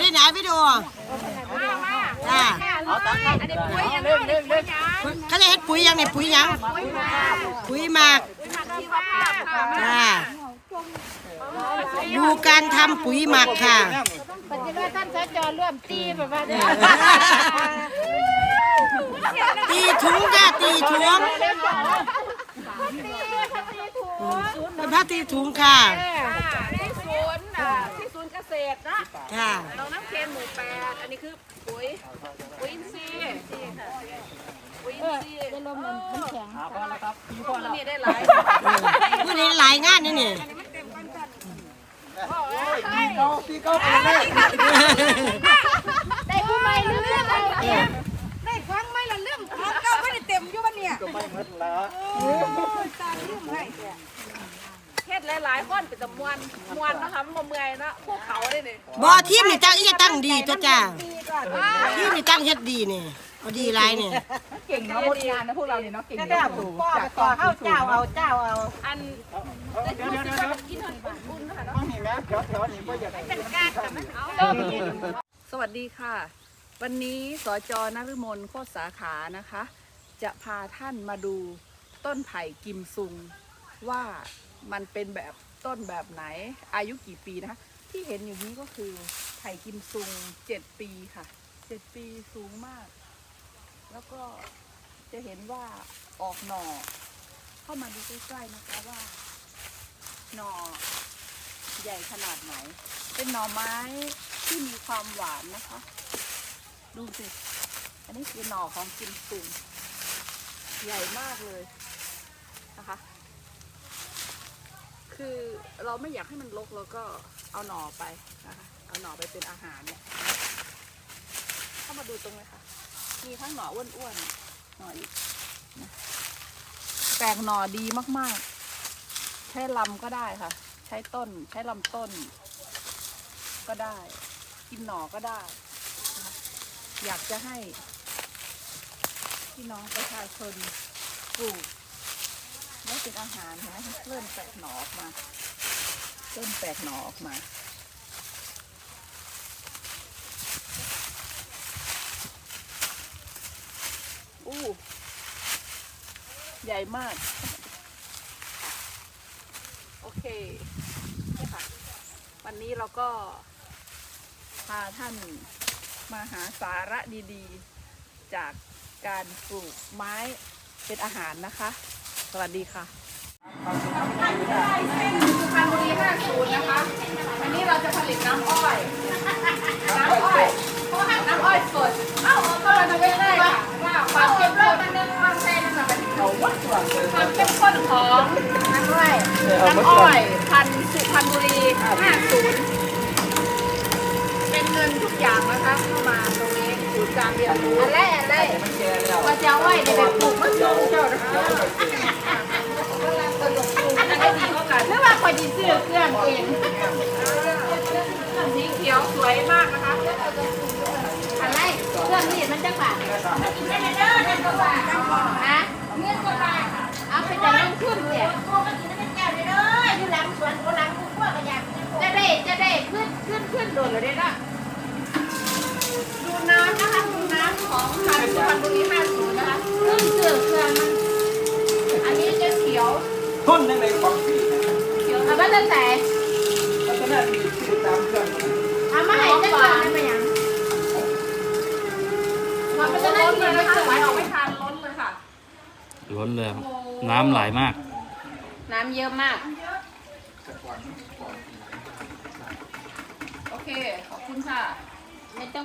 ได้ไหนวิดีโอจ้าอันนี้ปุ๋ยยังเขาจะเฮ็ดปุ๋ยยังเนี่ยปุ๋ยยังปุ๋ยหมักจ้าดูการทำปุ๋ยหมักค่ะปฏิวัติท่านสจร่วมตีแบบว่าตีถุงจ้าตีถุงเป็นผ้าตีถุงค่ะ ศูนย์อ่าที่ศูนย์เกษตรนะค่ะเราน้ำเค็มหมู่แปดอันนี้คือปุ๋ยปุ๋ยอินทรีย์ปุ๋ยอินทรีย์ได้ลมมันมันแข็งตัวนี้ได้หลายผู้นี้หลายงานนี่นี่ได้ผู้ใหม่เรื่องอะไร ได้ครั้งไม่ละเรื่องของเก่าไม่ได้เต็มอยู่วันเนี่ย ก็ไม่หมดแล้ว เฮ็ด หลายๆคนเป็นตะมวนมวนนะคะมันบ่เมื่อยนะพวกเขาได้นี่บ่ทีมนี่ตั้งอีจะตั้งดีตัวจ้าทีมนี่ตั้งเฮ็ดดีนี่เอาดีหลายนี่เก่งเนาะหมดงานนะพวกเราเนี่ยเนาะเก่งได้ผู้พ่อต่อเข้าเจ้าเอาเจ้าเอาอันเดี๋ยวเดี๋ยวเดี๋ยวกินอุ่นๆนะคะเนาะนี่แม่แถวแถวนี้ก็อยากให้สวัสดีค่ะ วันนี้สจนฤมลโคตรสาขานะคะ จะพาท่านมาดูต้นไผ่กิมซุงว่า มันเป็นแบบต้นแบบไหน อายุกี่ปีนะคะ ที่เห็นอยู่นี้ก็คือไผ่กิมซุงเจ็ดปีค่ะเจ็ดปีสูงมาก แล้วก็จะเห็นว่าออกหน่อ เข้ามาดูใกล้ๆนะคะว่า หน่อใหญ่ขนาดไหน เป็นหน่อไม้ที่มีความหวานนะคะ ดูสิ อันนี้คือหน่อของกิมซุงใหญ่มากเลยนะคะ คือเราไม่อยากให้มันรกแล้วก็เอาหน่อไปนะคะเอาหน่อไปเป็นอาหารเนี่ยเข้ามาดูตรงนี้ค่ะ มีทั้งหน่ออ้วนๆหน่ออีกแตกหน่อดีมากๆ ใช้ลำก็ได้ค่ะ ใช้ต้นใช้ลำต้น ก็ได้ กินหน่อก็ได้ อยากจะให้ พี่น้องประชาชนปลูก แล้วเป็นอาหารเห็นไหมเริ่มแตกหนอออกมา เริ่มแตกหนอออกมา อู้ใหญ่มาก โอเคนี่ค่ะ วันนี้เราก็ พาท่านมาหาสาระดีๆ จากการปลูกไม้เป็นอาหารนะคะ วัสดีค่ะสุพรรณบุรี50นะคะ อันนี้เราจะผลิตน้ำอ้อย น้ำอ้อยน้ำอ้อยสดเอ้าก็เราจะไม่ได้ค่ะว่าความเข้มข้นมันเรื่องความแซ่บมันเป็นเขาวัดความเข้มข้นของน้ำอ้อยน้ำอ้อยพันสุพรรณบุรี50เป็นเงินทุกอย่างนะคะเข้ามาตรงนี้ศูนย์การเรียนรู้อะไรอะไรว่าจะเอาไว้ในแบบปลูกมะม่วงเจ้า อันนั้นได้ดีเท่ากัน หรือว่าคอยดีซื้อ เครื่องเองสีเขียวสวยมากนะคะอะไรเครื่องนี้มันจะบาทไม่ได้เด้อเงินกบาทฮะเงินกว่าบาทเอาไปจะลงทุนเนี่ยอยู่หลังสวนโอหลังกุ้งพวกกันยังจะได้จะได้ขึ้นขึ้นขึ้นโดดเลยได้ละดูน้ำนะคะดูน้ำของพันธุ์สุพรรณบุรี50นะคะเครื่องเสือเครื่องมันอันนี้จะเขียวต้นในในของพี่เขียวเอา ไปตั้งแต่ลักษณะที่ที่ตามเครื่องเอามาให้จังหวัดได้ไหมยังมันก็จะล้นเลยนะคะไหลออกไม่ทันล้นเลยค่ะ ล้นเลยครับน้ำไหลมาก น้ำเยอะมากโอเค ขอบคุณค่ะ ไม่ต้อง